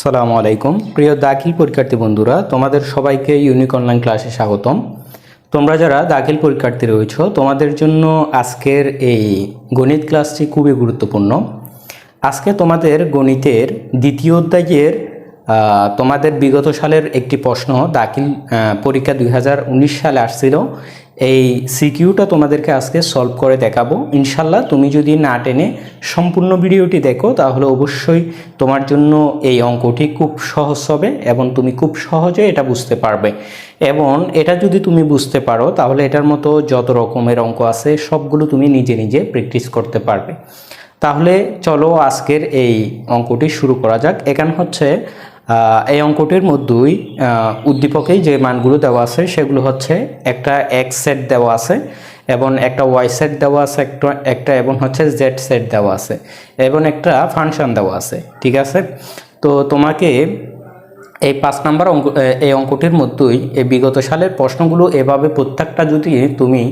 আসসালামু আলাইকুম। প্রিয় দাখিল পরীক্ষার্থী বন্ধুরা, তোমাদের সবাইকে ইউনিক অনলাইন ক্লাসে স্বাগতম। তোমরা যারা দাখিল পরীক্ষার্থী রয়েছো, তোমাদের জন্য আজকের এই গণিত ক্লাসটি খুবই গুরুত্বপূর্ণ। আজকে তোমাদের গণিতের দ্বিতীয় অধ্যায়ের তোমাদের বিগত সালের একটি প্রশ্ন দাখিল পরীক্ষা দুই হাজার উনিশ সালে আসছিল। এই সিকিউটা তোমাদেরকে আজকে সলভ করে দেখাবো। ইনশাল্লাহ তুমি যদি না টেনে সম্পূর্ণ ভিডিওটি দেখো, তাহলে অবশ্যই তোমার জন্য এই অঙ্কটি খুব সহজ হবে এবং তুমি খুব সহজে এটা বুঝতে পারবে। এবং এটা যদি তুমি বুঝতে পারো, তাহলে এটার মতো যত রকমের অঙ্ক আছে, সবগুলো তুমি নিজে নিজে প্র্যাকটিস করতে পারবে। তাহলে চলো আজকের এই অঙ্কটি শুরু করা যাক। এখানে হচ্ছে এই অঙ্কটির মধ্যেই উদ্দীপকেই যে মানগুলো দেওয়া আছে সেগুলো হচ্ছে একটা এক্স সেট দেওয়া আছে এবং একটা ওয়াই সেট দেওয়া আছে, একটা একটা এবং হচ্ছে জেড সেট দেওয়া আছে এবং একটা ফাংশন দেওয়া আছে, ঠিক আছে? তো তোমাকে এই পাঁচ নাম্বার অঙ্ক এই অঙ্কটির মধ্যেই এই বিগত সালের প্রশ্নগুলো এভাবে প্রত্যেকটা যদি তুমি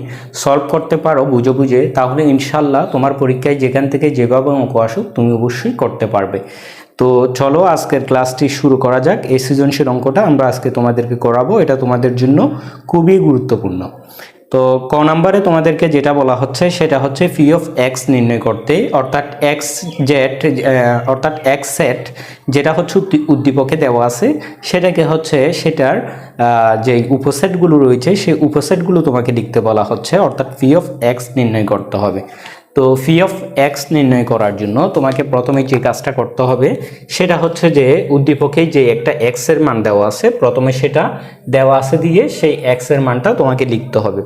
সলভ করতে পারো বুঝে বুঝে, তাহলে ইনশাল্লাহ তোমার পরীক্ষায় যেখান থেকে যেভাবে অঙ্ক আসুক তুমি অবশ্যই করতে পারবে। তো চলো আজকের ক্লাসটি শুরু করা যাক। এই সৃজনশীল অঙ্কটা আমরা আজকে তোমাদেরকে করাবো। এটা তোমাদের জন্য খুবই গুরুত্বপূর্ণ। তো ক নাম্বারে তোমাদেরকে যেটা বলা হচ্ছে, সেটা হচ্ছে ফি অফ এক্স নির্ণয় করতে। অর্থাৎ এক্স জেট অর্থাৎ এক্স সেট যেটা হচ্ছে উদ্দীপকে দেওয়া আছে, সেটাকে হচ্ছে সেটার যে উপসেটগুলো রয়েছে, সেই উপসেটগুলো তোমাকে লিখতে বলা হচ্ছে। অর্থাৎ ফি অফ এক্স নির্ণয় করতে হবে। তো ফি অফ এক্স নির্ণয় করার জন্য তোমাকে প্রথমে যে কাজটা করতে হবে, সেটা হচ্ছে যে উদ্দীপকে যে একটা এক্সের মান দেওয়া আছে, প্রথমে সেটা দেওয়া আছে দিয়ে সেই এক্সের মানটা তোমাকে লিখতে হবে।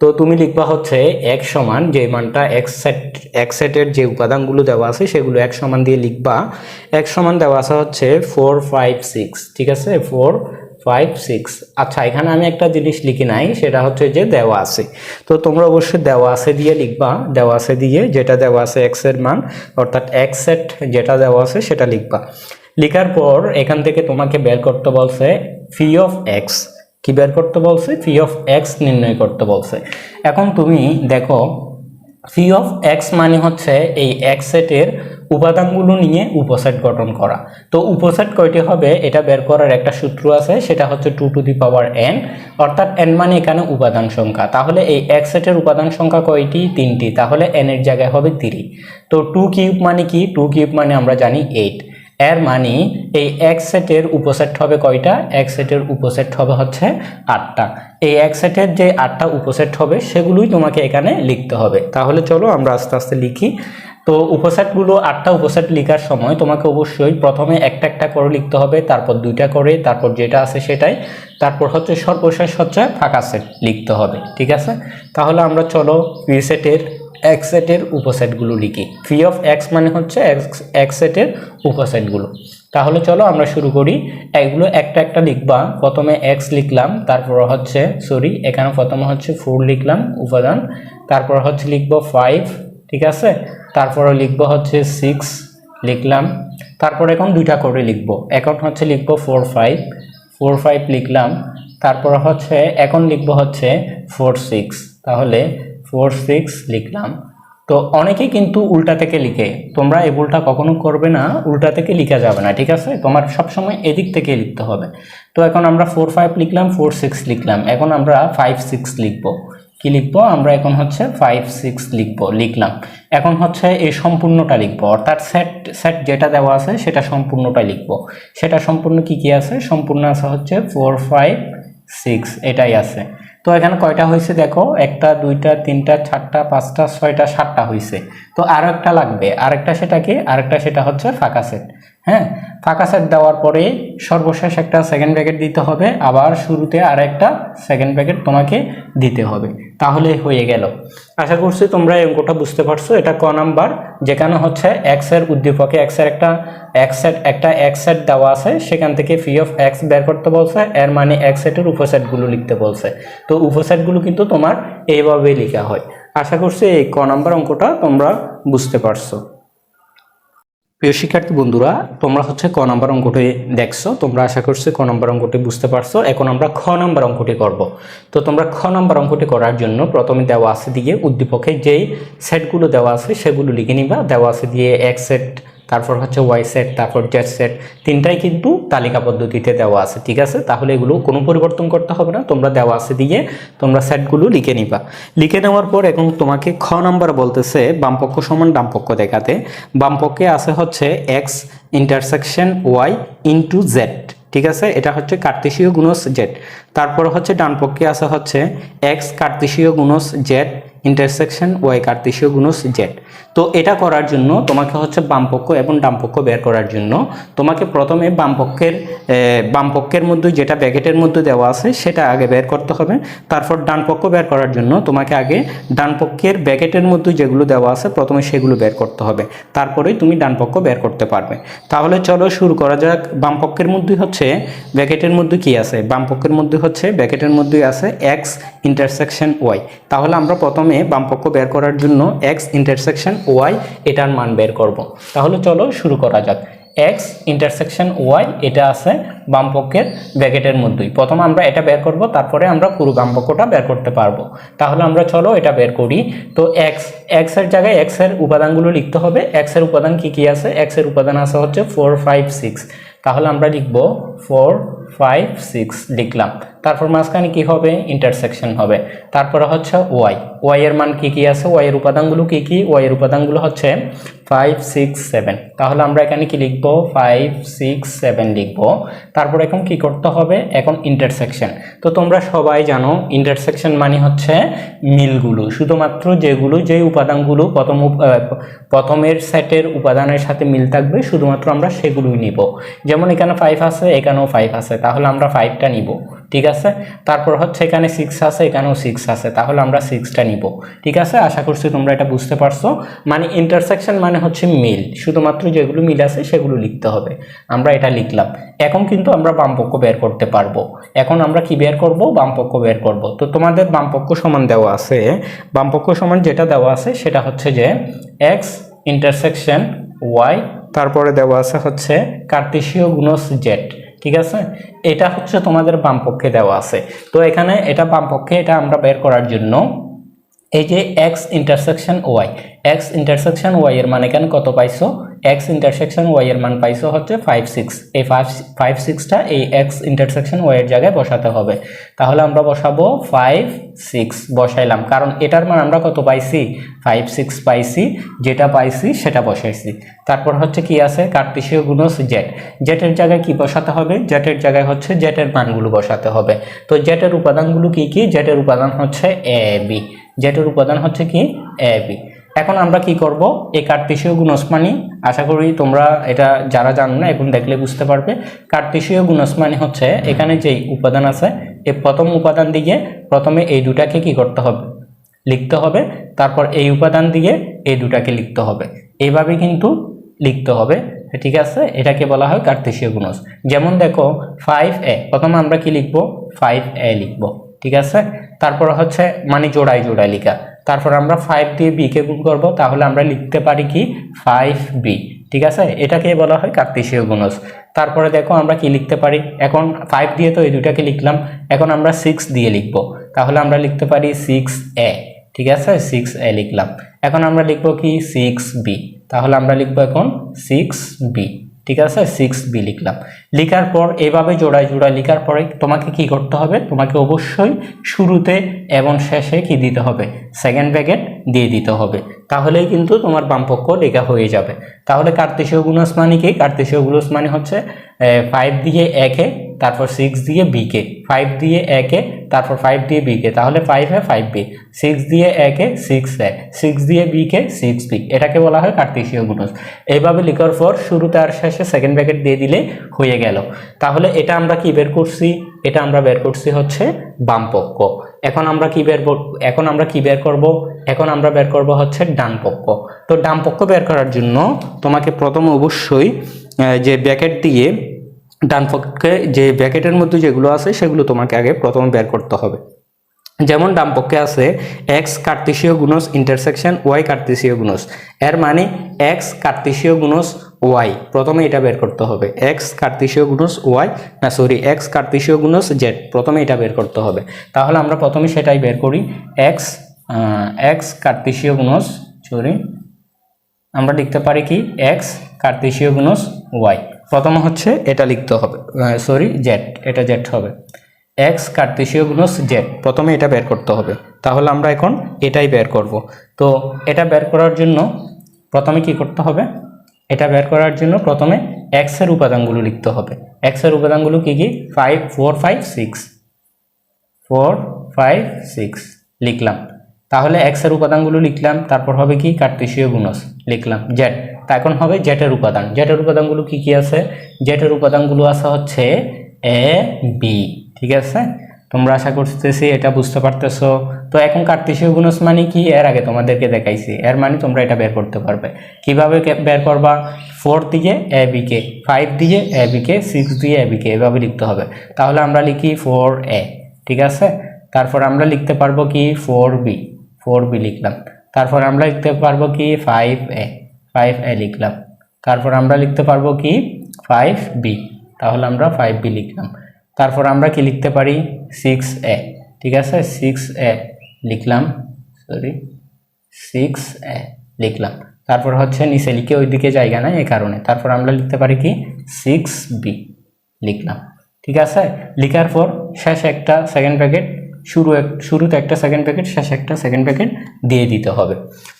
তো তুমি লিখবা হচ্ছে এক সমান যে মানটা এক্স সেট এক্স সেটের যে উপাদানগুলো দেওয়া আছে, সেগুলো এক সমান দিয়ে লিখবা। এক সমান দেওয়া আছে হচ্ছে ফোর ফাইভ সিক্স ঠিক আছে? ফোর ফাইভ সিক্স আচ্ছা এখানে আমি একটা জিনিস লিখি নাই, সেটা হচ্ছে যে দেওয়া আছে। তো তোমরা অবশ্যই দেওয়া আছে দিয়ে লিখবা। দেওয়া আছে দিয়ে যেটা দেওয়া আছে এক্সের মান, অর্থাৎ এক্স সেট যেটা দেওয়া আছে, সেটা লিখবা। লিখার পর এখান থেকে তোমাকে বের করতে বলছে ফি অফ এক্স কি বের করতে বলছে? ফি অফ এক্স নির্ণয় করতে বলছে। এখন তুমি দেখো ফি অফ এক্স মানে হচ্ছে এই এক্স সেটের উপাদানগুলো নিয়ে উপসেট গঠন করা। তো উপসেট কয়টি হবে? এটা বের করার একটা সূত্র আছে, সেটা হচ্ছে two to the power n অর্থাৎ এন মানে এখানে উপাদান সংখ্যা। তাহলে এই এক সেটের উপাদান সংখ্যা কয়টি? তিনটি। তাহলে এন এর জায়গায় হবে থ্রি তো টু কিউব মানে কি? টু কিউব মানে আমরা জানি এইট এর মানে এই এক সেটের উপসেট হবে কয়টা? এক সেটের উপসেট হবে হচ্ছে আটটা। এই এক সেটের যে আটটা উপসেট হবে, সেগুলোই তোমাকে এখানে লিখতে হবে। তাহলে চলো আমরা আস্তে আস্তে লিখি। তো উপসেটগুলো আটটা উপসেট লেখার সময় তোমাকে অবশ্যই প্রথমে একটা একটা করে লিখতে হবে, তারপর দুইটা করে, তারপর যেটা আছে সেটাই, তারপর হচ্ছে সর্বশেষ হচ্ছে ফাঁকা সেট লিখতে হবে, ঠিক আছে? তাহলে আমরা চলো পি সেটের এক্স সেটের উপসেটগুলো লিখি। ফি অফ এক্স মানে হচ্ছে এক্স সেটের উপসেটগুলো। তাহলে চলো আমরা শুরু করি। এগুলো একটা একটা লিখবা। প্রথমে এক্স লিখলাম, তারপর হচ্ছে সরি এখানে প্রথমে হচ্ছে ফোর লিখলাম, উপাদান। তারপর হচ্ছে লিখব ফাইভ ঠিক আছে? তারপরে লিখব হচ্ছে সিক্স লিখলাম। তারপর এখন দুইটা করে লিখব। এখন হচ্ছে লিখব ফোর ফাইভ ফোর ফাইভ লিখলাম। তারপর হচ্ছে, এখন লিখব হচ্ছে ফোর সিক্স তাহলে ফোর সিক্স লিখলাম। তো অনেকেই কিন্তু উল্টা থেকে লিখে। তোমরা এই ভুলটা কখনো করবে না, উল্টা থেকে লিখা যাবে না, ঠিক আছে? তোমার সবসময় এদিক থেকে লিখতে হবে। তো এখন আমরা ফোর ফাইভ লিখলাম ফোর সিক্স লিখলাম। এখন আমরা ফাইভ সিক্স লিখব। কি লিখব? আমরা এখন হচ্ছে ফাইভ সিক্স লিখব, লিখলাম। এখন হচ্ছে এই সম্পূর্ণটা লিখব। অর্থাৎ সেট সেট যেটা দেওয়া আছে সেটা সম্পূর্ণটা লিখব। সেটা সম্পূর্ণ কি কি আছে? সম্পূর্ণ আছে হচ্ছে ফোর ফাইভ সিক্স এটাই আছে। তো এখানে কয়টা হয়েছে দেখো? একটা, দুইটা, তিনটা, চারটা, পাঁচটা, ছয়টা, সাতটা হয়েছে। তো আরও একটা লাগবে। আরেকটা সেটা কি? আরেকটা সেটা হচ্ছে ফাঁকা সেট হ্যাঁ? ফাঁকা সেট দেওয়ার পরে সর্বশেষ একটা সেকেন্ড ব্র্যাকেট দিতে হবে। আবার শুরুতে আর একটা সেকেন্ড ব্র্যাকেট তোমাকে দিতে হবে। তাহলে হয়ে গেল। আশা করছি তোমরা এই অঙ্কটা বুঝতে পারছ। এটা ক নাম্বার, যেখানে হচ্ছে এক্সের উদ্দীপকে এক্সের একটা এক্স সেট একটা এক্স সেট দেওয়া আছে। সেখান থেকে ফি অফ এক্স বের করতে বলছে, এর মানে এক্স সেটের উপসেটগুলো লিখতে বলছে। তো উপসেটগুলো কিন্তু তোমার এইভাবেই লেখা হয়। আশা করছি এই ক নাম্বার অঙ্কটা তোমরা বুঝতে পারছ। প্রিয় শিক্ষার্থী বন্ধুরা, তোমরা হচ্ছে ক নম্বর অঙ্কটি দেখছ। তোমরা আশা করছ ক নম্বর অঙ্কটি বুঝতে পারছ। এখন আমরা খ নম্বর অঙ্কটি করব। তো তোমরা খ নম্বর অঙ্কটি করার জন্য প্রথমে দেওয়া আছে দিয়ে উদ্দীপকে যেই সেটগুলো দেওয়া আছে সেগুলো লিখে নিবা। দেওয়া আছে দিয়ে এক সেট তারপর হচ্ছে ওয়াই সেট তারপর জেড সেট তিনটাই কিন্তু তালিকা পদ্ধতিতে দেওয়া আছে, ঠিক আছে? তাহলে এগুলো কোনো পরিবর্তন করতে হবে না, তোমরা দেওয়া আছে দিয়ে তোমরা সেটগুলো লিখে নিবা। লিখে নেওয়ার পর এখন তোমাকে খ নাম্বার বলতেছে, বামপক্ষ সমান ডামপক্ষ দেখাতে। বামপক্ষে আছে হচ্ছে X intersection Y into Z ঠিক আছে? এটা হচ্ছে কার্তেশীয় গুণস জেড তারপর হচ্ছে ডান পক্ষে আছে হচ্ছে এক্স কার্তেশীয় গুণস জেড ইন্টারসেকশন ওয়াই কার্তেশীয় গুণস জেড তো এটা করার জন্য তোমাকে হচ্ছে বামপক্ষ এবং ডামপক্ষ বের করার জন্য তোমাকে প্রথমে বামপক্ষের বামপক্ষের মধ্যে যেটা ব্যাকেটের মধ্যে দেওয়া আছে সেটা আগে বের করতে হবে। তারপর ডানপক্ষ বের করার জন্য তোমাকে আগে ডানপক্ষের ব্যাকেটের মধ্যে যেগুলো দেওয়া আছে প্রথমে সেগুলো বের করতে হবে। তারপরেই তুমি ডানপক্ষ বের করতে পারবে। তাহলে চলো শুরু করা যাক। বামপক্ষের মধ্যে হচ্ছে ব্যাকেটের মধ্যে কি আছে? বামপক্ষের মধ্যে হচ্ছে ব্যাকেটের মধ্যে আছে এক্স ইন্টারসেকশন ওয়াই তাহলে আমরা প্রথমে বাম পক্ষ বের করার জন্য এক্স ইন্টারসেকশন ওয়াই এটার মান বের করব। তাহলে চলো শুরু করা যাক। এক্স ইন্টারসেকশন ওয়াই এটা আছে বাম পক্ষের ব্র্যাকেটের মধ্যেই। প্রথম আমরা এটা বের করব, তারপরে আমরা পুরো বাম পক্ষটা বের করতে পারব। তাহলে আমরা চলো এটা বের করি। তো এক্স এক্সের জায়গায় এক্সের উপাদানগুলো লিখতে হবে। এক্সের উপাদান কি কি আছে? এক্সের উপাদান আছে হচ্ছে ফোর ফাইভ সিক্স তাহলে আমরা লিখব ফোর ফাইভ সিক্স লিখলাম। তারপর মাঝখানে কি হবে? ইন্টারসেকশন হবে। তারপরে হচ্ছে ওয়াই ওয়াই এর মান কি কি আছে? ওয়াই এর উপাদানগুলো কি কি? ওয়াই এর উপাদানগুলো হচ্ছে ফাইভ সিক্স সেভেন তাহলে আমরা এখানে কি লিখব? ফাইভ সিক্স সেভেন লিখব। তারপর এখন কি করতে হবে? এখন ইন্টারসেকশন তো তোমরা সবাই জানো ইন্টারসেকশন মানে হচ্ছে মিলগুলো। শুধুমাত্র যেগুলো যেই উপাদানগুলো প্রথম প্রথমের সেটের উপাদানের সাথে মিল থাকবে, শুধুমাত্র আমরা সেগুলোই নিব। যেমন এখানে ফাইভ আছে, এখানেও ফাইভ আছে। তাহলে আমরা ফাইভটা নিব। ঠিক আছে? তারপর হচ্ছে এখানে সিক্স আছে, এখানেও সিক্স আছে। তাহলে আমরা সিক্সটা নিব। ঠিক আছে? আশা করছি তোমরা এটা বুঝতে পারছ। মানে ইন্টারসেকশন মানে হচ্ছে মিল। শুধুমাত্র যেগুলো মিল আছে সেগুলো লিখতে হবে। আমরা এটা লিখলাম। এখন কিন্তু আমরা বামপক্ষ বের করতে পারব। এখন আমরা কি বের করব? বামপক্ষ বের করব। তো তোমাদের বামপক্ষ সমান দেওয়া আছে। বামপক্ষ সমান যেটা দেওয়া আছে সেটা হচ্ছে যে এক্স ইন্টারসেকশন ওয়াই তারপরে দেওয়া আছে হচ্ছে কার্তেশীয় গুণস জেড ঠিক আছে? এটা হচ্ছে তোমাদের বামপক্ষে দেওয়া আছে। তো এখানে এটা বামপক্ষে, এটা আমরা বের করার জন্য এই যে X intersection Y X intersection Y এর মান এখানে কত পাইছো? এক্স ইন্টারসেকশন ওয়াই এর মান পাইছো হচ্ছে ফাইভ সিক্স এই ফাইভ ফাইভ সিক্সটা এই এক্স ইন্টারসেকশন ওয়াই এর জায়গায় বসাতে হবে। তাহলে আমরা বসাবো ফাইভ সিক্স বসাইলাম। কারণ এটার মান আমরা কত পাইছি? ফাইভ সিক্স পাইছি, যেটা পাইছি সেটা বসাইছি। তারপর হচ্ছে কি আছে? কার্তেশীয় গুণস জেট জেটের জায়গায় কি বসাতে হবে? জেটের জায়গায় হচ্ছে জেটের মানগুলো বসাতে হবে। তো জেটের উপাদানগুলো কি কি? জেটের উপাদান হচ্ছে এ বি জেটের উপাদান হচ্ছে কি? এ বি এখন আমরা কি করব? এই কার্তেশীয় গুণসমানি, আশা করি তোমরা এটা যারা জানো না, এখন দেখলে বুঝতে পারবে। কার্তেশীয় গুণসমানি হচ্ছে এখানে যেই উপাদান আছে এই প্রথম উপাদান দিয়ে প্রথমে এই দুটাকে কি করতে হবে? লিখতে হবে। তারপর এই উপাদান দিয়ে এই দুটাকে লিখতে হবে। এইভাবে কিন্তু লিখতে হবে। ঠিক আছে? এটাকে বলা হয় কার্তেশীয় গুণস। যেমন দেখো ফাইভ এ প্রথমে আমরা কি লিখব? ফাইভ এ লিখব। ঠিক আছে? তারপর হচ্ছে মানে জোড়ায় জোড়ায় লিখা। তারপর আমরা ফাইভ দিয়ে বি কে গুণ করব, তাহলে আমরা লিখতে পারি কি? ফাইভ বি ঠিক আছে? এটাকে বলা হয় কার্তেশীয় গুণস তারপরে দেখো আমরা কি লিখতে পারি? এখন ফাইভ দিয়ে তো এই দুটাকে লিখলাম, এখন আমরা সিক্স দিয়ে লিখব। তাহলে আমরা লিখতে পারি সিক্স এ ঠিক আছে? সিক্স এ লিখলাম। এখন আমরা লিখব কি? সিক্স বি তাহলে আমরা লিখব এখন সিক্স বি ঠিক আছে? সিক্স বি লিখলাম। লিখার পর এভাবে জোড়ায় জোড়ায় লিখার পরে তোমাকে কি করতে হবে? তোমাকে অবশ্যই শুরুতে এবং শেষে কি দিতে হবে? সেকেন্ড ব্যাকেট দিয়ে দিতে হবে। তাহলেই কিন্তু তোমার বামপক্ষ লেখা হয়ে যাবে। তাহলে কার্তেশীয় গুণস মানে কি? কার্তেশীয় গুণস মানে হচ্ছে ফাইভ দিয়ে একে তারপর সিক্স দিয়ে বিকে ফাইভ দিয়ে একে তারপর ফাইভ দিয়ে বিকে তাহলে five A five B six দিয়ে একে সিক্স এ সিক্স দিয়ে বিকে সিক্স বি এটাকে বলা হয় কার্তেশীয় গুণস এইভাবে লিখার পর শুরুতে আর শেষে সেকেন্ড ব্র্যাকেট দিয়ে দিলে হয়ে গেল। তাহলে এটা আমরা কি বের করছি? এটা আমরা বের করছি হচ্ছে বামপক্ষ। এখন আমরা কি বের এখন আমরা কি বের করব? এখন আমরা বের করব হচ্ছে ডান পক্ষ তো ডান পক্ষ বের করার জন্য তোমাকে প্রথম অবশ্যই যে ব্যাকেট দিয়ে ডান পক্ষে যে ব্যাকেটের মধ্যে যেগুলো আছে, সেগুলো তোমাকে আগে প্রথমে বের করতে হবে। যেমন ডান পক্ষে আছে, এক্স কার্তেশীয় গুণস ইন্টারসেকশন ওয়াই কার্তেশীয় গুণস। এর মানে এক্স কার্তেশীয় গুণস, ওয়াই। প্রথমে এটা বের করতে হবে। এক্স কার্তেশীয় গুণস, ওয়াই। না সরি এক্স কার্তেশীয় গুণস, জেড। প্রথমে এটা বের করতে হবে। তাহলে আমরা প্রথমে সেটাই বের করি। এক্স এক্স কার্তেশীয় গুণস সরি আমরা লিখতে পারি কি? এক্স কার্তেশীয় গুণস, ওয়াই। প্রথম হচ্ছে এটা লিখতে হবে সরি জেড এটা জেড হবে। এক্স কার্তেশীয় গুণস জেড প্রথমে এটা বের করতে হবে। তাহলে আমরা এখন এটাই বের করব। তো এটা বের করার জন্য প্রথমে কি করতে হবে? এটা বের করার জন্য প্রথমে এক্সের উপাদানগুলো লিখতে হবে। এক্সের উপাদানগুলো কি কি? Five four five six four five six লিখলাম। তাহলে এক্সের উপাদানগুলো লিখলাম, তারপর হবে কি? কার্তেশীয় গুণস, লিখলাম। জেড তা এখন হবে জেটের উপাদান। জেটের উপাদানগুলো কি কি আছে? জেটের উপাদানগুলো আছে হচ্ছে এ বি ঠিক আছে? তোমরা আশা করতেছি এটা বুঝতে পারতেছো। তো এখন কার্তেশীয় গুণস মানে কি? এর আগে তোমাদেরকে দেখাইছি। এর মানে তোমরা এটা বের করতে পারবে। কীভাবে বের করবা? ফোর দিয়ে এ বি কে ফাইভ দিয়ে এ বি কে সিক্স দিয়ে এ বি কে এভাবে লিখতে হবে। তাহলে আমরা লিখি ফোর এ ঠিক আছে? তারপর আমরা লিখতে পারব কি? ফোর বি ফোর বি লিখলাম। তারপর আমরা লিখতে পারব কি? ফাইভ এ ফাইভ এ লিখলাম। তারপর আমরা লিখতে পারব কি? ফাইভ বি তাহলে আমরা ফাইভ বি লিখলাম। তারপর আমরা কি লিখতে পারি? সিক্স এ ঠিক আছে? সিক্স এ লিখলাম। সরি সিক্স এ লিখলাম। তারপর হচ্ছে নিচে লিখে ওইদিকে জায়গা নাই এই কারণে। তারপর আমরা লিখতে পারি কি? সিক্স বি লিখলাম। ঠিক আছে? লিখার পর শেষে একটা সেকেন্ড প্যাকেট শুরু এক- শুরুতে একটা সেকেন্ড প্যাকেট শেষে একটা সেকেন্ড প্যাকেট দিয়ে দিতে হবে।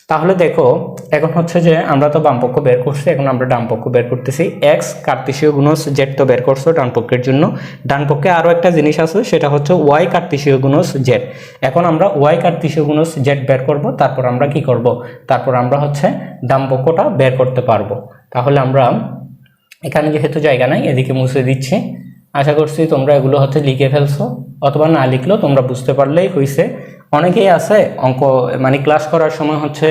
তাহলে দেখো, এখন হচ্ছে যে আমরা তো বামপক্ষ বের করছি, এখন আমরা ডানপক্ষ বের করতেছি। এক্স কার্তেশীয় গুণস জেড তো বের করছ ডানপক্ষের জন্য। ডানপক্ষে আরও একটা জিনিস আছে, সেটা হচ্ছে ওয়াই কার্তেশীয় গুণস জেড এখন আমরা ওয়াই কার্তেশীয় গুণস জেড বের করব, তারপর আমরা কি করব? তারপর আমরা হচ্ছে ডানপক্ষটা বের করতে পারব। তাহলে আমরা, এখানে যেহেতু জায়গা নাই, এদিকে মুছে দিচ্ছি। আশা করছি তোমরা এগুলো হচ্ছে লিখে ফেলছো, অথবা না লিখলেও তোমরা বুঝতে পারলেই হয়েছে অনেকেই আছে অঙ্ক মানে ক্লাস করার সময় হচ্ছে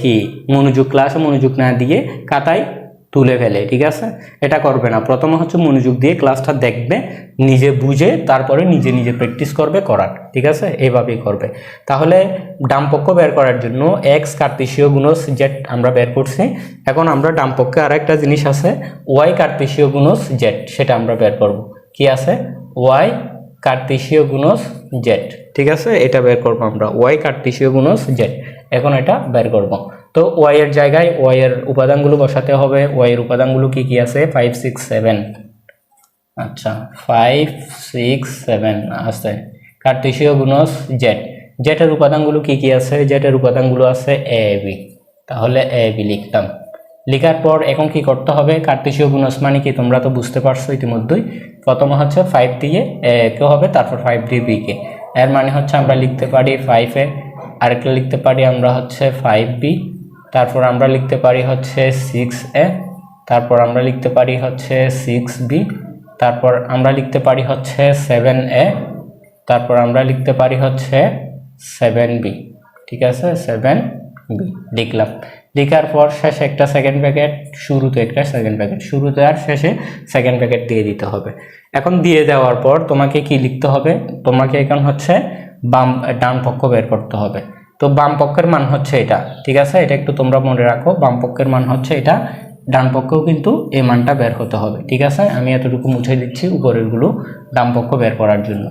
কি, মনোযোগ ক্লাসে মনোযোগ না দিয়ে খাতায় তুলে ফেলে, ঠিক আছে? এটা করবে না। প্রথমে হচ্ছে মনোযোগ দিয়ে ক্লাসটা দেখবে, নিজে বুঝে তারপরে নিজে নিজে প্র্যাকটিস করবে করার, ঠিক আছে? এইভাবেই করবে। তাহলে ডামপক্ষ বের করার জন্য এক্স কার্তেশীয় গুণস জেড আমরা বের করছি। এখন আমরা ডামপক্ষে আর একটা জিনিস আছে ওয়াই কার্তেশীয় গুণস জেড সেটা আমরা বের করব। কি আছে? ওয়াই কার্তেশীয় গুণস জেড ঠিক আছে? এটা বের করব আমরা। ওয়াই কার্তেশীয় গুণস জেড এখন এটা বের করব। তো ওয়াই এর জায়গায় ওয়াই এর উপাদানগুলো বসাতে হবে। ওয়াই উপাদানগুলো কি কি আছে? ফাইভ সিক্স সেভেন আচ্ছা ফাইভ সিক্স সেভেন আছে। কার্তেশীয় গুণস জেড জেটের উপাদানগুলো কি কি আছে? জেটের উপাদানগুলো আছে এ বি তাহলে এ বি লিখতাম। লেখার পর এখন কি করতে হবে? কার্তেশীয় গুণস মানে কি? তোমরা তো বুঝতে পারছ ইতিমধ্যেই। প্রথম হচ্ছে ফাইভ দিয়ে এ কে হবে, তারপর ফাইভ দিয়ে বি কে। এর মানে হচ্ছে আমরা লিখতে পারি ফাইভ এ। আরেকটা লিখতে পারি আমরা হচ্ছে ফাইভ বি তারপর আমরা লিখতে পারি হচ্ছে সিক্স এ তারপর আমরা লিখতে পারি হচ্ছে সিক্স বি তারপর আমরা লিখতে পারি হচ্ছে সেভেন এ তারপর আমরা লিখতে পারি হচ্ছে সেভেন বি ঠিক আছে? সেভেন বি লিখলাম। লেখার পর শেষে একটা সেকেন্ড প্যাকেট শুরুতে একটা সেকেন্ড প্যাকেট শুরুতে আর শেষে সেকেন্ড প্যাকেট দিয়ে দিতে হবে। এখন দিয়ে দেওয়ার পর তোমাকে কি লিখতে হবে? তোমাকে এখন হচ্ছে বাম, ডান পক্ষ বের করতে হবে। তো বাম পক্ষের মান হচ্ছে এটা, ঠিক আছে? এটা একটু তোমরা মনে রাখো, বাম পক্ষের মান হচ্ছে এটা, ডান পক্ষেও কিন্তু এই মানটা বের হতে হবে, ঠিক আছে? আমি এতটুকু মুছে দিচ্ছি উপরেরগুলো, ডান বের করার জন্য।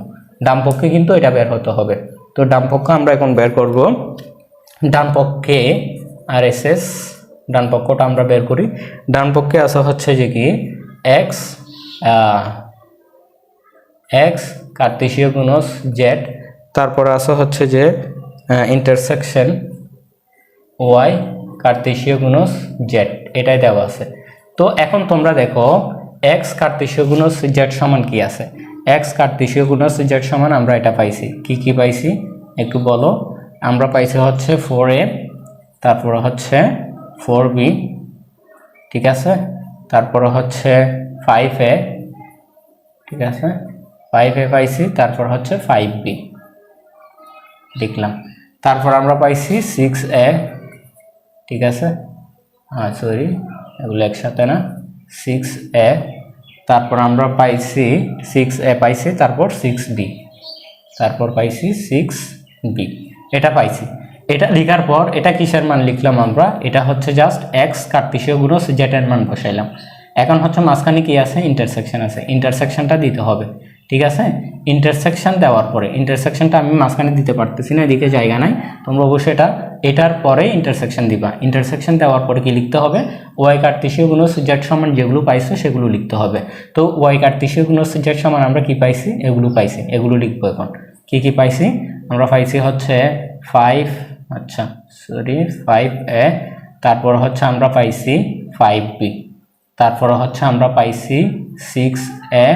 ডান পক্ষে কিন্তু এটা বের হতে হবে। তো ডান পক্ষ আমরা এখন বের করব। ডান পক্ষে আর এস এস ডান পক্ষটা আমরা বের করি। ডান পক্ষে আসা হচ্ছে যে কি? এক্স এক্স কার্তেশীয় গুণস, জেড। তারপরে আসা হচ্ছে যে ইন্টারসেকশন ওয়াই কার্তেশীয় গুণস জেড এটাই দেওয়া আছে। তো এখন তোমরা দেখো এক্স কার্তেশীয় গুণস জেড সমান কি আছে? এক্স কার্তেশীয় গুণস জেড সমান আমরা এটা পাইছি। কি কি পাইছি? একটু বলো। আমরা পাইছি হচ্ছে ফোর এ তারপরে হচ্ছে ফোর বি ঠিক আছে? তারপরে হচ্ছে ফাইভ এ ঠিক আছে? ফাইভ এ পাইছি, তারপর হচ্ছে ফাইভ বি লিখলাম তারপর আমরা পাইছি সিক্স এ ঠিক আছে? হ্যাঁ সরি এগুলো একসাথে না? সিক্স এ তারপর আমরা পাইছি সিক্স এ পাইছি, তারপর সিক্স বি তারপর পাইছি সিক্স বি এটা পাইছি। এটা লেখার পর এটা কিসের মান লিখলাম আমরা? এটা হচ্ছে জাস্ট এক্স কার্তেশীয় গুণস জেটের মান বসাইলাম। এখন হচ্ছে মাঝখানে কি আছে? ইন্টারসেকশন আছে। ইন্টারসেকশনটা দিতে হবে। ঠিক আছে? ইন্টারসেকশন দেওয়ার পরে ইন্টারসেকশনটা আমি মাঝখানে দিতে পারতেছি না, এদিকে জায়গা নাই। তোমরা অবশ্যই এটা, এটার পরে ইন্টারসেকশন দিবা। ইন্টারসেকশন দেওয়ার পরে কি লিখতে হবে? ওয়াই কার্তিসীয় গুণ জেড সমান যেগুলো পাইছো সেগুলো লিখতে হবে। তো ওয়াই কার্তিসীয় গুণ জেড সমান আমরা কি পাইছি? এগুলো পাইছি। এগুলো লিখব এখন। কি কি পাইছি? আমরা পাইছি হচ্ছে ফাইভ আচ্ছা সরি ফাইভ এ তারপর হচ্ছে আমরা পাইছি ফাইভ বি তারপর হচ্ছে আমরা পাইছি সিক্স এ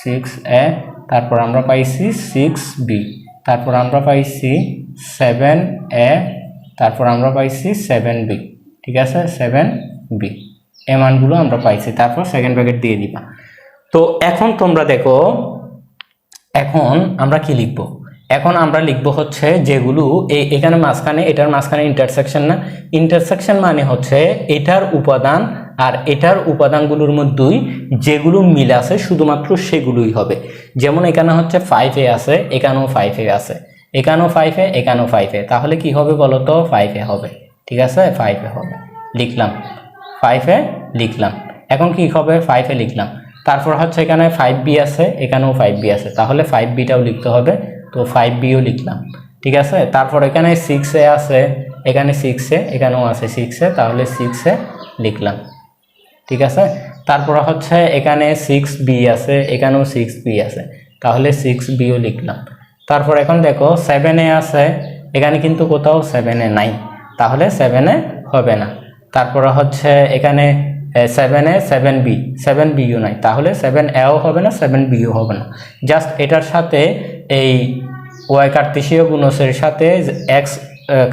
সিক্স এ তারপর আমরা পাইছি সিক্স বি তারপর আমরা পাইছি সেভেন এ তারপর আমরা পাইছি সেভেন বি ঠিক আছে? সেভেন বি এ মানগুলো আমরা পাইছি, তারপর সেকেন্ড ব্র্যাকেট দিয়ে দিবা। তো এখন তোমরা দেখো, এখন আমরা কি লিখব? এখন আমরা লিখব হচ্ছে যেগুলো এই এখানে মাঝখানে, এটার মাঝখানে ইন্টারসেকশন না। ইন্টারসেকশন মানে হচ্ছে এটার উপাদান আর এটার উপাদানগুলোর মধ্যেই যেগুলো মিল আছে শুধুমাত্র সেগুলোই হবে। যেমন এখানে হচ্ছে ফাইভ এ আছে, এখানেও ফাইভ এ আছে। এখানেও ফাইভ এ এখানেও ফাইভ এ তাহলে কি হবে বলো তো ফাইভ এ হবে। ঠিক আছে? ফাইভ এ হবে। লিখলাম। ফাইভ এ লিখলাম। এখন কি হবে? ফাইভ এ লিখলাম। তারপর হচ্ছে এখানে ফাইভ বি আছে, এখানেও ফাইভ বি আছে। তাহলে ফাইভ বিটাও লিখতে হবে। তো ফাইভ বিও লিখলাম। ঠিক আছে? তারপর এখানে সিক্স এ আছে, এখানে সিক্স এ এখানেও আছে সিক্স এ তাহলে সিক্স এ লিখলাম। ঠিক আছে? তারপর হচ্ছে এখানে সিক্স বি আছে, এখানেও সিক্স বি আছে। তাহলে সিক্স বিও লিখলাম। তারপর এখন দেখো সেভেন আছে, এখানে কিন্তু কোথাও সেভেন নাই। তাহলে সেভেন হবে না। তারপরে হচ্ছে এখানে সেভেন সেভেন বি সেভেন বিও নাই। তাহলে সেভেন এও হবে না সেভেন বিও হবে না। জাস্ট এটার সাথে এই ওয়াই কার্তিসীয় গুণসের সাথে এক্স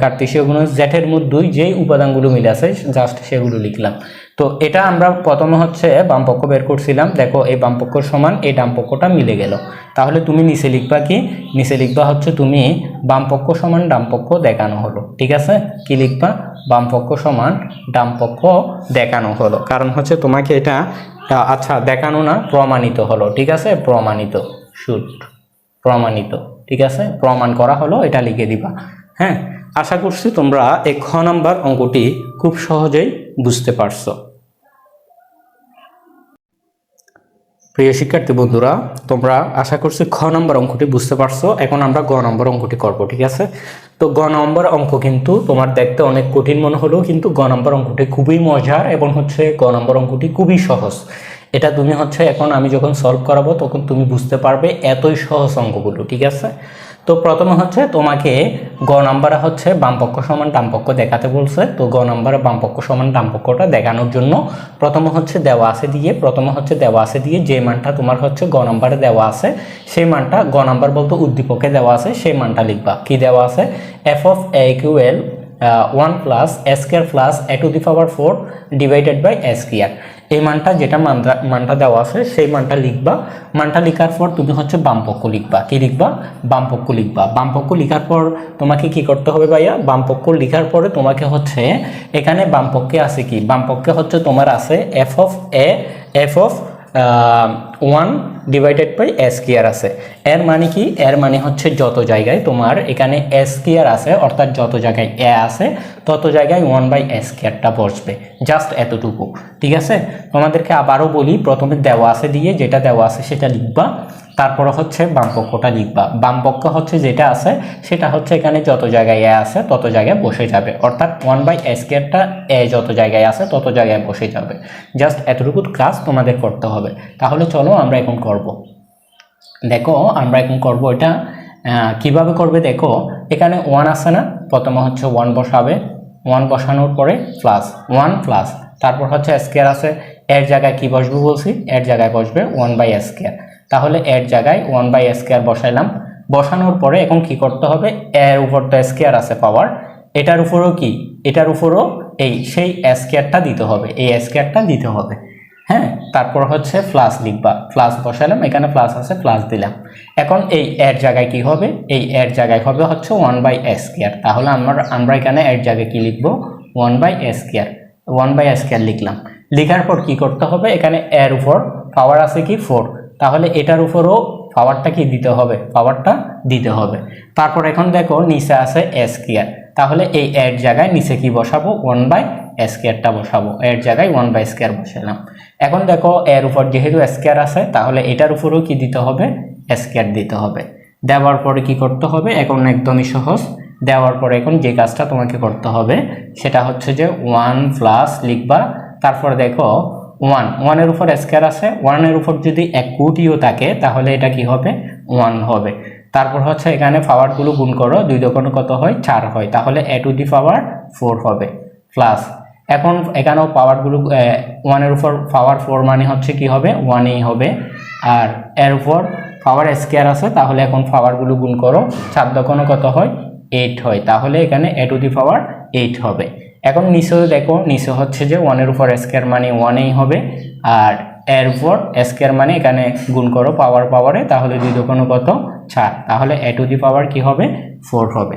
কার্তিসীয় গুণস জেটের মধ্যেই যেই উপাদানগুলো মিলে আছে জাস্ট সেগুলো লিখলাম। তো এটা আমরা প্রথমে হচ্ছে বামপক্ষ বের করছিলাম। দেখো এই বামপক্ষ সমান, এই ডামপক্ষটা মিলে গেল। তাহলে তুমি নিচে লিখবা কি? নিচে লিখবা হচ্ছে তুমি বামপক্ষ সমান ডামপক্ষ দেখানো হলো। ঠিক আছে? কি লিখবা? বামপক্ষ সমান ডামপক্ষ দেখানো হলো। কারণ হচ্ছে তোমাকে এটা আচ্ছা দেখানো না, প্রমাণিত হলো। ঠিক আছে? প্রমাণিত। শুট প্রমাণিত। ঠিক আছে? প্রমাণ করা হলো, এটা লিখে দিবা। হ্যাঁ? আশা করছি তোমরা এই খ নাম্বার অঙ্কটি খুব সহজেই বুঝতে পারছ। প্রিয় শিক্ষার্থী বন্ধুরা, তোমরা আশা করছি খ নম্বর অঙ্কটি বুঝতে পারছ। এখন আমরা গ নম্বর অঙ্কটি করব, ঠিক আছে? তো গ নম্বর অঙ্ক কিন্তু তোমার দেখতে অনেক কঠিন মনে হলেও কিন্তু গ নম্বর অঙ্কটি খুবই মজার এবং হচ্ছে গ নম্বর অঙ্কটি খুবই সহজ। এটা তুমি হচ্ছে এখন আমি যখন সলভ করাবো, তখন তুমি বুঝতে পারবে এতই সহজ অঙ্কগুলো, ঠিক আছে? তো প্রথমে হচ্ছে তোমাকে গ নাম্বারে হচ্ছে বামপক্ষ সমান ডামপক্ষ দেখাতে বলছে। তো গ নাম্বারে বামপক্ষ সমান ডামপক্ষটা দেখানোর জন্য প্রথমে হচ্ছে দেওয়া আছে দিয়ে, প্রথমে হচ্ছে দেওয়া আছে দিয়ে যে মানটা তোমার হচ্ছে গ নাম্বারে দেওয়া আছে, সেই মানটা গ নাম্বার বলতে উদ্দীপকে দেওয়া আছে, সেই মানটা লিখবা। কি দেওয়া আছে? F of A equal one plus square plus A to the power four divided by square এই মানটা যেটা মানটা মানটা দেওয়া আছে, সেই মানটা লিখবা। মানটা লেখার পর তুমি হচ্ছে বামপক্ষ লিখবা। কি লিখবা? বামপক্ষ লিখবা। বামপক্ষ লেখার পর তোমাকে কি করতে হবে ভাইয়া? বামপক্ষ লেখার পরে তোমাকে হচ্ছে এখানে বামপক্ষে আছে কি? বামপক্ষে হচ্ছে তোমার আছে F of A F of one divided by square আছে। এর মানে কি? এর মানে হচ্ছে যত জায়গায় তোমার এখানে এস কেয়ার আছে, অর্থাৎ যত জায়গায় এ আছে, তত জায়গায় ওয়ান বাই এস কেয়ারটা বসবে। জাস্ট এতটুকু। ঠিক আছে? তোমাদেরকে আবারও বলি, প্রথমে দেওয়া আছে দিয়ে, যেটা দেওয়া আছে সেটা লিখবা। তারপরে হচ্ছে বামপক্ষটা লিখবা বামপক্ষ হচ্ছে যেটা আছে, সেটা হচ্ছে এখানে যত জায়গায় এ আছে, তত জায়গায় বসে যাবে। অর্থাৎ ওয়ান বাই এস কেয়ারটা এ যত জায়গায় আছে, তত জায়গায় বসে যাবে। জাস্ট এতটুকু কাজ তোমাদের করতে হবে। তাহলে চলো আমরা এখন করব। দেখো, আমরা এখন করব এটা কীভাবে করবে দেখো, এখানে ওয়ান আছে না, প্রথমে হচ্ছে ওয়ান বসাবে। ওয়ান বসানোর পরে প্লাস ওয়ান প্লাস তারপর হচ্ছে স্কেয়ার আছে, এর জায়গায় কি বসবে বলছি? এর জায়গায় বসবে ওয়ান বাই স্কেয়ার তাহলে এর জায়গায় ওয়ান বাই স্কেয়ার বসাইলাম। বসানোর পরে এখন কি করতে হবে? এর উপর তো স্কেয়ার আছে পাওয়ার এটার উপরেও কি? এটার উপরও এই সেই স্কেয়ারটা দিতে হবে। এই স্কেয়ারটা দিতে হবে। হ্যাঁ? তারপর হচ্ছে প্লাস লিখবা। প্লাস বসালাম এখানে প্লাস আছে প্লাস দিলাম। এখন এই এর জায়গায় কি হবে? এই এর জায়গায় হবে হচ্ছে ওয়ান বাই এস কেয়ার তাহলে আমরা আমরা এখানে এর জায়গায় কি লিখব? One by square one by square লিখলাম। লেখার পর কি করতে হবে? এখানে এর উপর পাওয়ার আছে কি? ফোর তাহলে এটার উপরও পাওয়ারটা কি দিতে হবে? পাওয়ারটা দিতে হবে। তারপর এখন দেখো নিচে আছে এস কেয়ার তাহলে এই এর জায়গায় নিচে কি বসাবো? ওয়ান বাই স্কোয়ারটা বসাবো। এর জায়গায় ওয়ান বাই স্কোয়ার বসালাম। এখন দেখো এর উপর যেহেতু স্কোয়ার আছে, তাহলে এটার উপরেও কি দিতে হবে? স্কোয়ার দিতে হবে। দেওয়ার পরে কি করতে হবে? এখন একদমই সহজ। দেওয়ার পরে এখন যে কাজটা তোমাকে করতে হবে, সেটা হচ্ছে যে ওয়ান প্লাস লিখবা। তারপর দেখো ওয়ান ওয়ানের উপর স্কোয়ার আছে ওয়ানের উপর যদি এক কোটিও থাকে, তাহলে এটা কি হবে? ওয়ান হবে। তারপর হচ্ছে এখানে পাওয়ারগুলো গুণ করো, দুই দোকানে কত হয়? চার হয়। তাহলে A to the power four হবে। প্লাস এখন এখানেও পাওয়ারগুলো ওয়ানের উপর পাওয়ার ফোর মানে হচ্ছে কি হবে? ওয়ানই হবে। আর এর উপর পাওয়ার স্কোয়ার আছে, তাহলে এখন পাওয়ারগুলো গুণ করো, চার দোকানে কত হয়? এইট হয়। তাহলে এখানে এ টু দি পাওয়ার এইট হবে। এখন নিচেও দেখো, নিচে হচ্ছে যে ওয়ানের উপর স্কোয়ার মানে ওয়ানেই হবে, আর এরপর স্কোয়ার মানে এখানে গুণ করো পাওয়ার পাওয়ারে তাহলে দুই দোকানো কত? চার। তাহলে এ টু দি পাওয়ার কি হবে? ফোর হবে।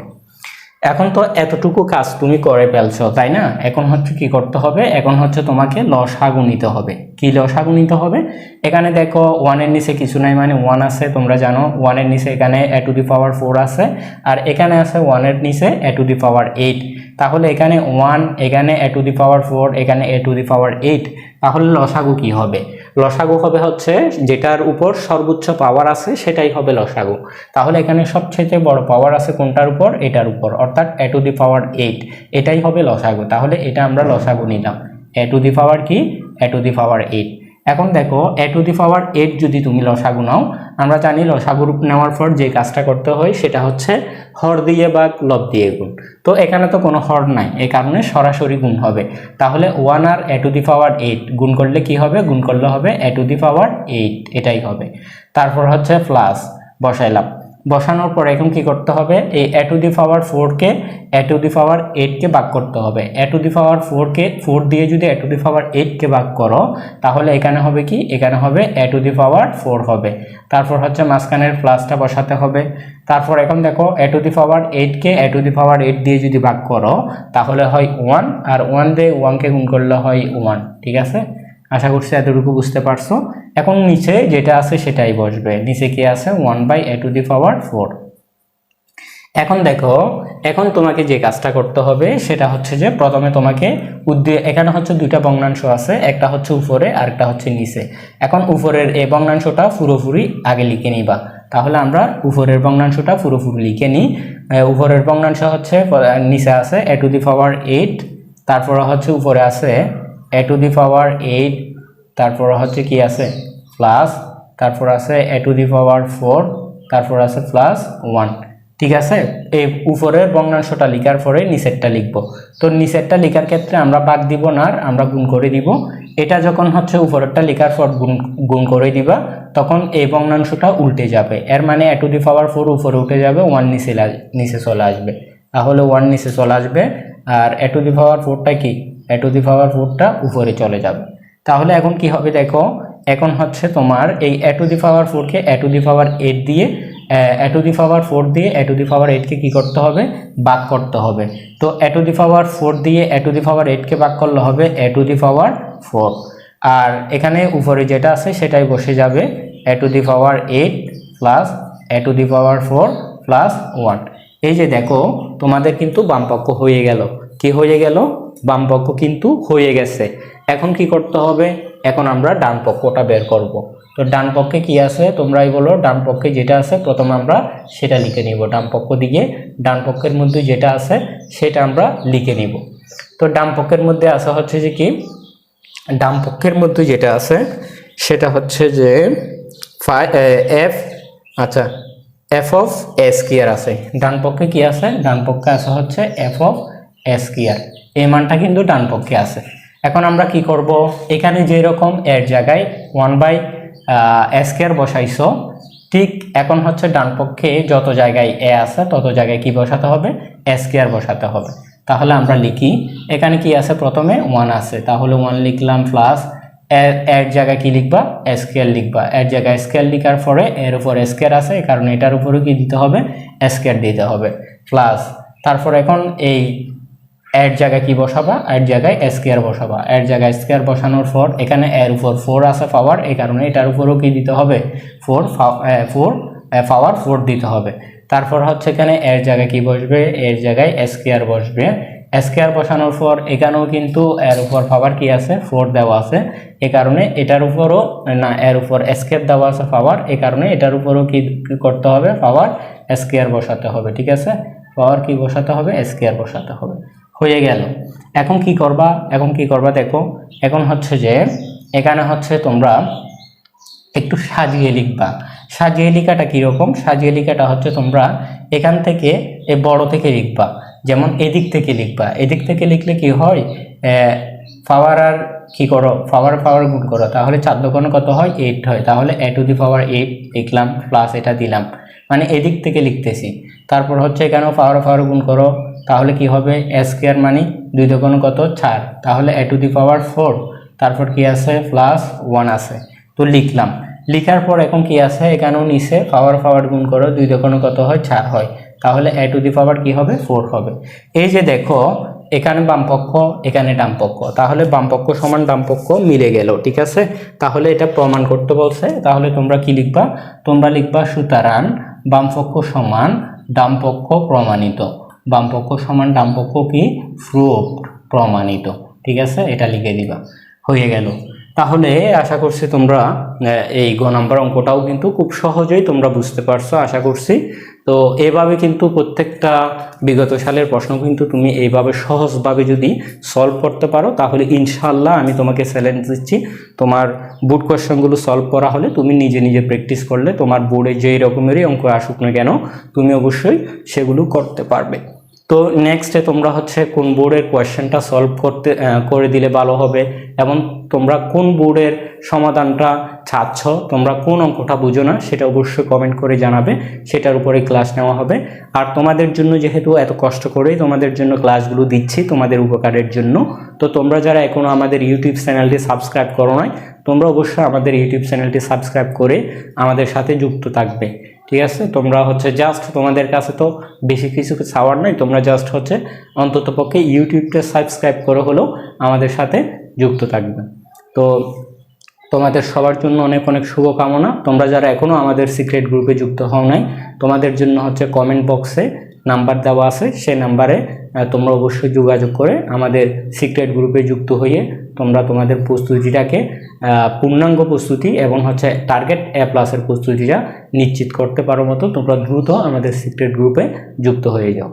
এখন তো এতটুকু কাজ তুমি করে ফেলছো, তাই না? এখন হচ্ছে কি করতে হবে? এখন হচ্ছে তোমাকে লসাগু নিতে হবে। কি লসাগু নিতে হবে? এখানে দেখো ওয়ানের নিচে কিছু নাই মানে ওয়ান আছে, তোমরা জানো। ওয়ানের নিচে এখানে এ টু দি পাওয়ার ফোর আছে, আর এখানে আছে ওয়ানের নিচে এ টু দি পাওয়ার এইট তাহলে এখানে ওয়ান এখানে এ টু দি পাওয়ার ফোর এখানে এ টু দি পাওয়ার এইট তাহলে লসাগু কি হবে? লসাগু হবে হচ্ছে যেটার উপর সর্বোচ্চ পাওয়ার আছে সেটাই হবে লসাগু। তাহলে এখানে সবচেয়ে বড় পাওয়ার আছে কোনটার উপর? এটার উপর। অর্থাৎ এ টু দি পাওয়ার এইট এটাই হবে লসাগু। তাহলে এটা আমরা লসাগু নিলাম। এ টু দি পাওয়ার কি? এ টু দি পাওয়ার এইট এখন দেখো A to the power eight যদি তুমি লসাগু নাও আমরা জানি লসাগু নেওয়ার পর যে কাজটা করতে হয় সেটা হচ্ছে হর দিয়ে বা লব দিয়ে গুণ। তো এখানে তো কোনো হর নাই, এ কারণে সরাসরি গুণ হবে। তাহলে one R A to the power eight গুণ করলে কি হবে? গুণ করলে হবে এ টু দি পাওয়ার এইট এটাই হবে। তারপর হচ্ছে প্লাস বসাইলাম। বসানোর পর এখন কি করতে হবে? এই এ টু দি পাওয়ার ফোরকে এ টু দি পাওয়ার এইটকে ভাগ করতে হবে। এ টু দি পাওয়ার ফোরকে ফোর দিয়ে যদি এ টু দি পাওয়ার এইটকে ভাগ করো, তাহলে এখানে হবে কি? এখানে হবে এ টু দি পাওয়ার ফোর হবে। তারপর হচ্ছে মাঝখানের প্লাসটা বসাতে হবে। তারপর এখন দেখো A to the power এইটকে A to the power eight দিয়ে যদি ভাগ করো, তাহলে হয় ওয়ান আর ওয়ান দিয়ে ওয়ানকে গুণ করলে হয় ওয়ান ঠিক আছে? আশা করছি এতটুকু বুঝতে পারছ। এখন নিচে যেটা আছে সেটাই বসবে। নিচে কি আছে? One by A to the power four এখন দেখো, এখন তোমাকে যে কাজটা করতে হবে, সেটা হচ্ছে যে প্রথমে তোমাকে এখানে হচ্ছে দুইটা ভগ্নাংশ আছে, একটা হচ্ছে উপরে আর একটা হচ্ছে নিচে। এখন উপরের এই ভগ্নাংশটা পুরোপুরি আগে লিখে নিবা। তাহলে আমরা উপরের ভগ্নাংশটা পুরোপুরি লিখে নিই। উপরের ভগ্নাংশ হচ্ছে, নিচে আছে এ টু দি পাওয়ার এইট তারপরে হচ্ছে উপরে আছে এ টু দি পাওয়ার এইট তারপর হচ্ছে কি আছে? প্লাস তারপর আছে এ টু দি পাওয়ার ফোর তারপর আছে প্লাস ওয়ান ঠিক আছে? এই উপরের ভগ্নাংশটা লিখার পরে নিচেরটা লিখব। তো নিচেরটা লেখার ক্ষেত্রে আমরা বাদ দিব না আর আমরা গুণ করে দিব। এটা যখন হচ্ছে উপরেরটা লেখার পর গুণ গুণ করে দিবা, তখন এই ভগ্নাংশটা উল্টে যাবে। এর মানে এ টু দি পাওয়ার ফোর উপরে উঠে যাবে ওয়ান নিচে নিচে চলে আসবে। তাহলে ওয়ান নিচে চলে আসবে, আর এ টু দি পাওয়ার ফোরটা কি? এ টু দি পাওয়ার ফোরটা উপরে চলে যাবে। তাহলে এখন কি হবে দেখো? এখন হচ্ছে তোমার এই এ টু দি পাওয়ার ফোরকে এ টু দি পাওয়ার এইট দিয়ে এ টু দি পাওয়ার ফোর দিয়ে এ টু দি পাওয়ার এইটকে কী করতে হবে? বাক করতে হবে। তো এ টু দি পাওয়ার ফোর দিয়ে এ টু দি পাওয়ার এইটকে বাক করলে হবে এ টু দি পাওয়ার ফোর আর এখানে উপরে যেটা আছে সেটাই বসে যাবে A to the power eight plus A to the power four plus one এই যে দেখো, তোমাদের কিন্তু বামপক্ষ হয়ে গেল। কি হয়ে গেল? বামপক্ষ কিন্তু হয়ে গেছে। এখন কি করতে হবে? এখন আমরা ডান পক্ষটা বের করব। তো ডান পক্ষে কি আছে? তোমরাই বলো, ডান পক্ষে যেটা আছে, প্রথম আমরা সেটা লিখে নিব। ডান পক্ষ দিকে ডান পক্ষের মধ্যে যেটা আছে, সেটা আমরা লিখে নিব। তো ডান পক্ষের মধ্যে আসা হচ্ছে যে কি? ডান পক্ষের মধ্যে যেটা আছে, সেটা হচ্ছে যে এফ আচ্ছা এফ অফ এস কিয়ার আছে। ডান পক্ষে কি আছে? ডান পক্ষে আছে হচ্ছে এফ অফ এস কিয়ার এই মানটা কিন্তু ডান পক্ষে আছে। এখন আমরা কি করব? এখানে যেরকম এর জায়গায় ওয়ান বাই এস কেয়ার বসাইছো, ঠিক এখন হচ্ছে ডান পক্ষে যত জায়গায় এ আছে তত জায়গায় কি বসাতে হবে? এসকেয়ার বসাতে হবে। তাহলে আমরা লিখি, এখানে কি আছে? প্রথমে ওয়ান আছে। তাহলে ওয়ান লিখলাম প্লাস এর জায়গায় কি লিখবা? স্কেল লিখবা। এর জায়গায় স্কেল লিখার পরে এর উপর স্কেয়ার আছে কারণ এটার উপরে কি দিতে হবে? স্কেয়ার দিতে হবে। প্লাস তারপর এখন এই এর জায়গায় কি বসাবা? এর জায়গায় স্কেয়ার বসাবা। এর জায়গায় স্কেয়ার বসানোর পর এখানে এর উপর ফোর আছে পাওয়ার এই কারণে এটার উপরেও কি দিতে হবে? ফোর ফোর পাওয়ার ফোর দিতে হবে। তারপর হচ্ছে এখানে এর জায়গায় কি বসবে? এর জায়গায় স্কোয়ার বসবে। স্কোয়ার বসানোর পর এখানেও কিন্তু এর উপর পাওয়ার কি আছে? ফোর দেওয়া আছে। এ কারণে এটার উপরও, না, এর উপর স্কোয়ার দেওয়া আছে পাওয়ার এ কারণে এটার উপরও কি করতে হবে? পাওয়ার স্কোয়ার বসাতে হবে, ঠিক আছে? পাওয়ার কি বসাতে হবে? স্কোয়ার বসাতে হবে। হয়ে গেল। এখন কি করবা? এখন কি করবা দেখো, এখন হচ্ছে যে এখানে হচ্ছে তোমরা একটু সাজিয়ে লিখবা। সাজিয়ে লেখাটা কীরকম সাজিয়ে লেখাটা হচ্ছে তোমরা এখান থেকে এ বড় থেকে লিখবা। যেমন এদিক থেকে লিখবা। এদিক থেকে লিখলে কি হয়? পাওয়ার আর কি করো? পাওয়ার পাওয়ার গুণ করো। তাহলে চার দোকানে কত হয়? এইট হয়। তাহলে A to the power eight লিখলাম প্লাস এটা দিলাম। মানে এদিক থেকে লিখতেছি। তারপর হচ্ছে এখানেও পাওয়ার পাওয়ার গুণ করো। তাহলে কি হবে? স্কোয়ার মানে দুই দোকানে কত? চার। তাহলে A to the power four তারপর কি আছে? প্লাস ওয়ান আছে। তো লিখলাম। লিখার পর এখন কি আছে? এখানেও নিচে পাওয়ার পাওয়ার গুণ করো, দুই দোকানে কত হয়? চার হয়। তাহলে এ টু দি পাওয়ার কি হবে? ফোর হবে। এই যে দেখো, এখানে বামপক্ষ, এখানে ডামপক্ষ তাহলে বামপক্ষ সমান ডামপক্ষ মিলে গেল, ঠিক আছে? তাহলে এটা প্রমাণ করতে বলছে। তাহলে তোমরা কি লিখবা? তোমরা লিখবা সুতরাং বামপক্ষ সমান ডামপক্ষ প্রমাণিত। বামপক্ষ সমান ডামপক্ষ কি? প্রুফড প্রমাণিত। ঠিক আছে? এটা লিখে দিবা। হয়ে গেল। তাহলে আশা করছি তোমরা এই গ নাম্বার অঙ্কটাও কিন্তু খুব সহজেই তোমরা বুঝতে পারছ, আশা করছি। তো এভাবে কিন্তু প্রত্যেকটা বিগত সালের প্রশ্ন কিন্তু তুমি এইভাবে সহজভাবে যদি সলভ করতে পারো, তাহলে ইনশাল্লাহ আমি তোমাকে চ্যালেঞ্জ দিচ্ছি। তোমার বুট কোয়েশ্চেনগুলো সলভ করা হলে তুমি নিজে নিজে প্র্যাকটিস করলে তোমার বোর্ডে যেই রকমেরই অঙ্ক আসুক না কেন, তুমি অবশ্যই সেগুলো করতে পারবে। তো নেক্সটে তোমরা হচ্ছে কোন বোর্ডের কোয়েশ্চেনটা সলভ করতে করে দিলে ভালো হবে এবং তোমরা কোন বোর্ডের সমাধানটা চাচ্ছ, তোমরা কোন অঙ্কটা বুঝো না, সেটা অবশ্যই কমেন্ট করে জানাবে, সেটার উপরে ক্লাস নেওয়া হবে। আর তোমাদের জন্য যেহেতু এত কষ্ট করে তোমাদের জন্য ক্লাসগুলো দিচ্ছি, তোমাদের উপকারের জন্য, তো তোমরা যারা এখনও আমাদের ইউটিউব চ্যানেলটি সাবস্ক্রাইব করো নাই, তোমরা অবশ্যই আমাদের ইউটিউব চ্যানেলটি সাবস্ক্রাইব করে আমাদের সাথে যুক্ত থাকবে। ঠিক আছে? তোমরা হচ্ছে জাস্ট তোমাদের কাছে তো বেশি কিছু চাওয়ার নাই, তোমরা জাস্ট হচ্ছে অন্তত পক্ষে ইউটিউবটা সাবস্ক্রাইব করে হলেও আমাদের সাথে যুক্ত থাকবে। তো তোমাদের সবার জন্য অনেক অনেক শুভকামনা। তোমরা যারা এখনও আমাদের সিক্রেট গ্রুপে যুক্ত হও নাই, তোমাদের জন্য হচ্ছে কমেন্ট বক্সে নাম্বার দেওয়া আছে, সেই নাম্বারে তোমরা অবশ্যই যোগাযোগ করে আমাদের সিক্রেট গ্রুপে যুক্ত হয়ে তোমরা তোমাদের প্রস্তুতিটাকে পূর্ণাঙ্গ প্রস্তুতি এবং হচ্ছে টার্গেট এ প্লাসের প্রস্তুতিটা নিশ্চিত করতে পারো মতো। তোমরা দ্রুত আমাদের সিক্রেট গ্রুপে যুক্ত হয়ে যাও।